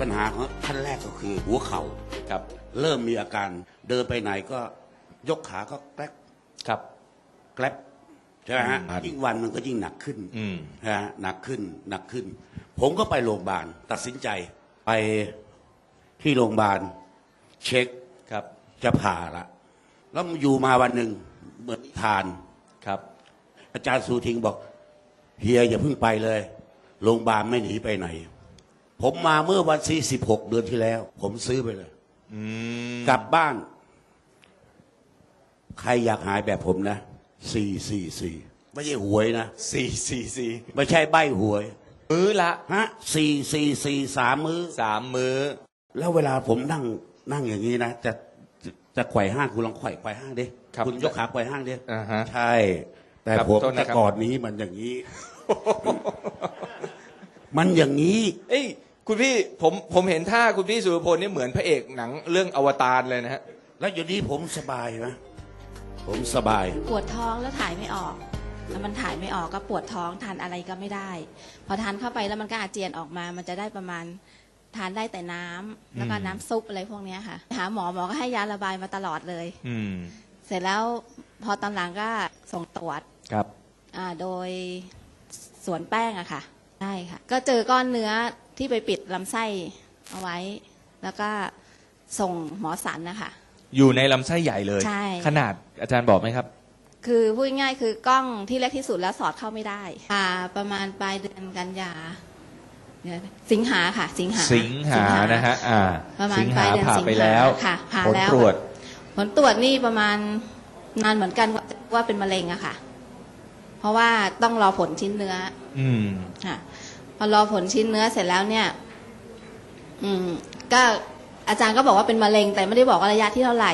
ปัญหาของท่านแรกก็คือหัวเข่าครับเริ่มมีอาการเดินไปไหนก็ยกขาก็แกลบครับ แกลบใช่ไหมฮะครับยิ่งวันมันก็ยิ่งหนักขึ้นอืม นะฮะหนักขึ้นหนักขึ้น ผมก็ไปโรงพยาบาลตัดสินใจไปที่โรงพยาบาลเช็ค ครับจะผ่าละแล้วอยู่มาวันหนึ่งเหมือนนิทาน ครับ อาจารย์สูทิงบอกเฮียอย่าเพิ่งไปเลยโรงพยาบาลไม่หนีไปไหน ผมมาเมื่อวันที่สิบหกเดือนที่แล้ว ผมซื้อไปเลย อืมกลับบ้าน ใครอยากหายแบบผมนะสี่สี่สี่ไม่ใช่หวยนะ สี่สี่สี่ไม่ใช่ใบหวย มื้อละฮะสี่สี่สี่สามมือสามมื้อ แล้วเวลาผมนั่งนั่งอย่างนี้นะจะจะจะไขว่ห้างคุณลองไขว่ไขว่ห้างดิครับณยกขาไขว่ห้างดิอ่าฮะใช่ แต่ครับผมโทษแต่นะครับก่อนนี้มันอย่างนี้ มันอย่างนี้ เอ้ย คุณพี่ผมผมเห็นท่าคุณพี่สุรพลนี่เหมือนพระเอกหนังเรื่องอวตารเลยนะฮะ แล้วอยู่นี้ผมสบายนะผมสบาย ปวดท้องแล้วถ่ายไม่ออก แล้วมันถ่ายไม่ออกก็ปวดท้องทานอะไรก็ไม่ได้ พอทานเข้าไปแล้วมันก็อาเจียนออกมา มันจะได้ประมาณทานได้แต่น้ำแล้วก็อืมน้ำซุปอะไรพวกเนี้ยค่ะ หาหมอหมอก็ให้ยาระบายมาตลอดเลย อืมเสร็จแล้วพอตอนหลังก็ส่งตรวจครับ อ่าโดยสวนแป้งอะค่ะใช่ค่ะ ก็เจอก้อนเนื้อ ที่ไปปิดลำไส้เอาไว้ แล้วก็ส่งหมอสันนะคะ อยู่ในลำไส้ใหญ่เลย ใช่ ขนาดอาจารย์บอกไหมครับ คือพูดง่ายๆคือกล้องที่เล็กที่สุดแล้วสอดเข้าไม่ได้อ่าประมาณปลายเดือนกันยาเดี๋ยวนะสิงหาค่ะ สิงหาสิงหานะฮะอ่า ประมาณสิงปลาหายเดือนผ่าสิงไปหาแล้วค่ะผ่าผลแล้วตรวจ ผลตรวจนี่ประมาณนานเหมือนกันว่าว่าเป็นมะเร็งอะค่ะ เพราะว่าต้องรอผลชิ้นเนื้ออืม ค่ะพ อรอผลชิ้นเนื้อเสร็จแล้วเนี่ย อืม ก็อาจารย์ก็บอกว่าเป็นมะเร็ง แต่ไม่ได้บอกว่าระยะที่เท่าไหร่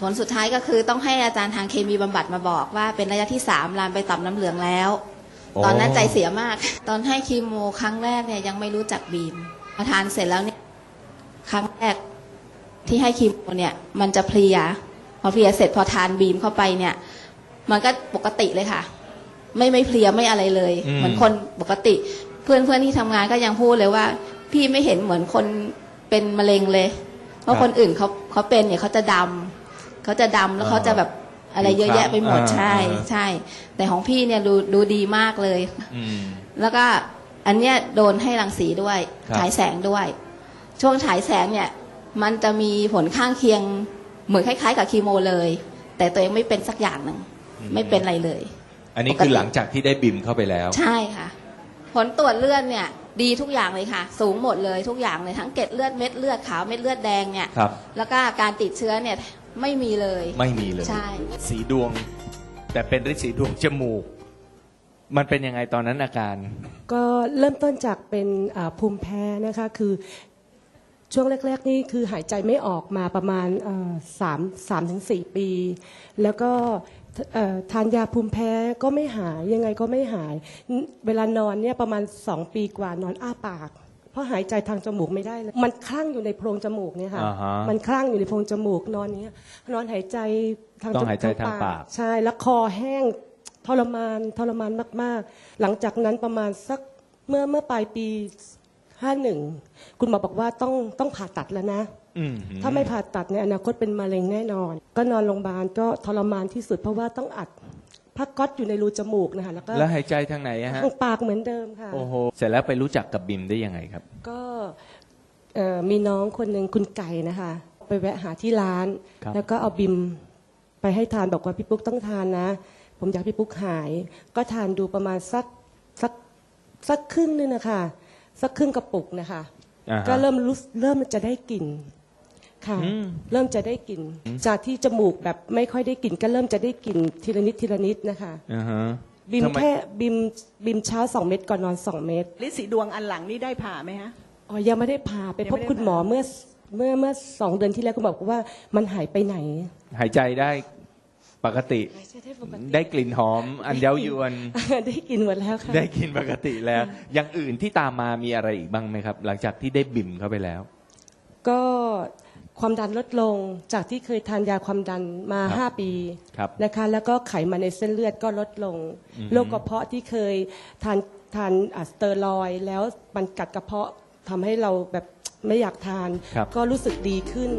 ผลสุดท้ายก็คือต้องให้อาจารย์ทางเคมีบำบัดมาบอกว่าเป็นระยะที่สามลามไปต่อมน้ำเหลืองแล้วโอ้ตอนนั้นใจเสียมาก ตอนให้คีโมครั้งแรกเนี่ยยังไม่รู้จักบีมพอทานเสร็จแล้วเนี่ย ครั้งแรกที่ให้คีโมเนี่ย มันจะเพลีย พอเพลียเสร็จพอทานบีมเข้าไปเนี่ย มันก็ปกติเลยค่ะ ไม่ไม่เพลียไม่อะไรเลยอืมเหมือนคนปกติเพื่อนเพื่อนที่ทำงานก็ยังพูดเลยว่า พี่ไม่เห็นเหมือนคนเป็นมะเร็งเลย เพราะคนอื่นเขาเขาเป็นเนี่ยเขาจะดำเขาจะดำแล้วเขาจะแบบอะไรเยอะแยะไปหมดอ่าใช่อ่าใช่ แต่ของพี่เนี่ยดูดูดีมากเลยอืมแล้วก็อันเนี้ยโดนให้รังสีด้วยครับฉายแสงด้วย ช่วงฉายแสงเนี่ย มันจะมีผลข้างเคียงเหมือนคล้าย ๆ กับคีโมเลย แต่ตัวเองไม่เป็นสักอย่างหนึ่งไม่เป็นอะไรเลย อันนี้คือหลังจากที่ได้บิมเข้าไปแล้ว ใช่ค่ะ ผลตรวจเลือดเนี่ย ดีทุกอย่างเลยค่ะ สูงหมดเลยทุกอย่างเลยทั้งเกล็ดเลือดเม็ดเลือดขาวเม็ดเลือดแดงเนี่ยครับ แล้วก็การติดเชื้อเนี่ยไม่มีเลย ไม่มีเลย ใช่ สีดวง แต่เป็นฤทธิ์สีดวงจมูก มันเป็นยังไงตอนนั้นอาการ ก็เริ่มต้นจากเป็นอ่าภูมิแพ้นะคะคือช่วงแรก ๆ นี่คือหายใจไม่ออกมาประมาณเอ่อสามสามถึงสี่ปี แล้วก็เอ่อ ทานยาภูมิแพ้ก็ไม่หายยังไงก็ไม่หาย เวลานอนเนี่ยประมาณสองปีกว่านอนอ้าปาก เพราะหายใจทางจมูกไม่ได้เลยมันคลั่งอยู่ในโพรงจมูกเนี่ยค่ะ อ่าฮะมันคลั่งอยู่ในโพรงจมูกนอนเนี้ยนอนหายใจทางต้องจมูกหายใจทางปาก ใช่แล้วคอแห้งทรมานทรมานมาก ๆ หลังจากนั้นประมาณสักเมื่อเมื่อปลายปีห้าหนึ่งคุณหมอบอกว่าต้องต้องผ่าตัดแล้วนะอืม ถ้าไม่ผ่าตัดในอนาคตเป็นมะเร็งแน่นอน ก็นอนโรงพยาบาลก็ทรมานที่สุด เพราะว่าต้องอัดผ้าก๊อตอยู่ในรูจมูกนะคะแล้วก็แล้วหายใจทางไหนอะฮะทางปากเหมือนเดิมค่ะโอ้โหเสร็จแล้วไปรู้จักกับบิมได้ยังไงครับ ก็เอ่อมีน้องคนหนึ่งคุณไก่นะคะ ไปแวะหาที่ร้านครับแล้วก็เอาบิมไปให้ทานบอกว่าพี่ปุ๊กต้องทานนะ ผมอยากให้พี่ปุ๊กหาย ก็ทานดูประมาณสักสักสักครึ่งนึงนะคะสักครึ่งกระปุกนะคะอ่าฮะก็เริ่มรู้เริ่มจะได้กลิ่น ค่ะ อืม เริ่มจะได้กลิ่นจากที่จมูกแบบไม่ค่อยได้กลิ่นก็เริ่มจะได้กลิ่นทีละนิดทีละนิดนะคะ อ่าฮะบิมทำไแค่บิมบิมเช้าสองเม็ดก่อนนอนสองเม็ดลิสีดวงอันหลังนี่ได้ผ่าไหมฮะ อ๋อยังไม่ได้พาไปยังพไม่บได้คุณหมอผ่าเมื่อเมื่อเมื่อสองเดือนที่แล้วคุณบอกว่ามันหายไปไหนหายใจได้ปกติได้ปกติ ได้กลิ่นหอมอันเย้ายวน ได้กินหมดแล้วค่ะ ได้กินปกติแล้ว อย่างอื่นที่ตามมามีอะไรอีกบ้างไหมครับ หลังจากที่ได้บิมเข้าไปแล้ว ก็ความดันลดลงจากที่เคยทานยาความดันมา ครับห้าปีครับนะคะแล้วก็ไขมันในเส้นเลือดก็ลดลงอือฮึ โรคกระเพาะที่เคยทานทานอะสเตอรอยด์แล้วมันกัดกระเพาะทำให้เราแบบไม่อยากทาน ครับ ก็รู้สึกดีขึ้น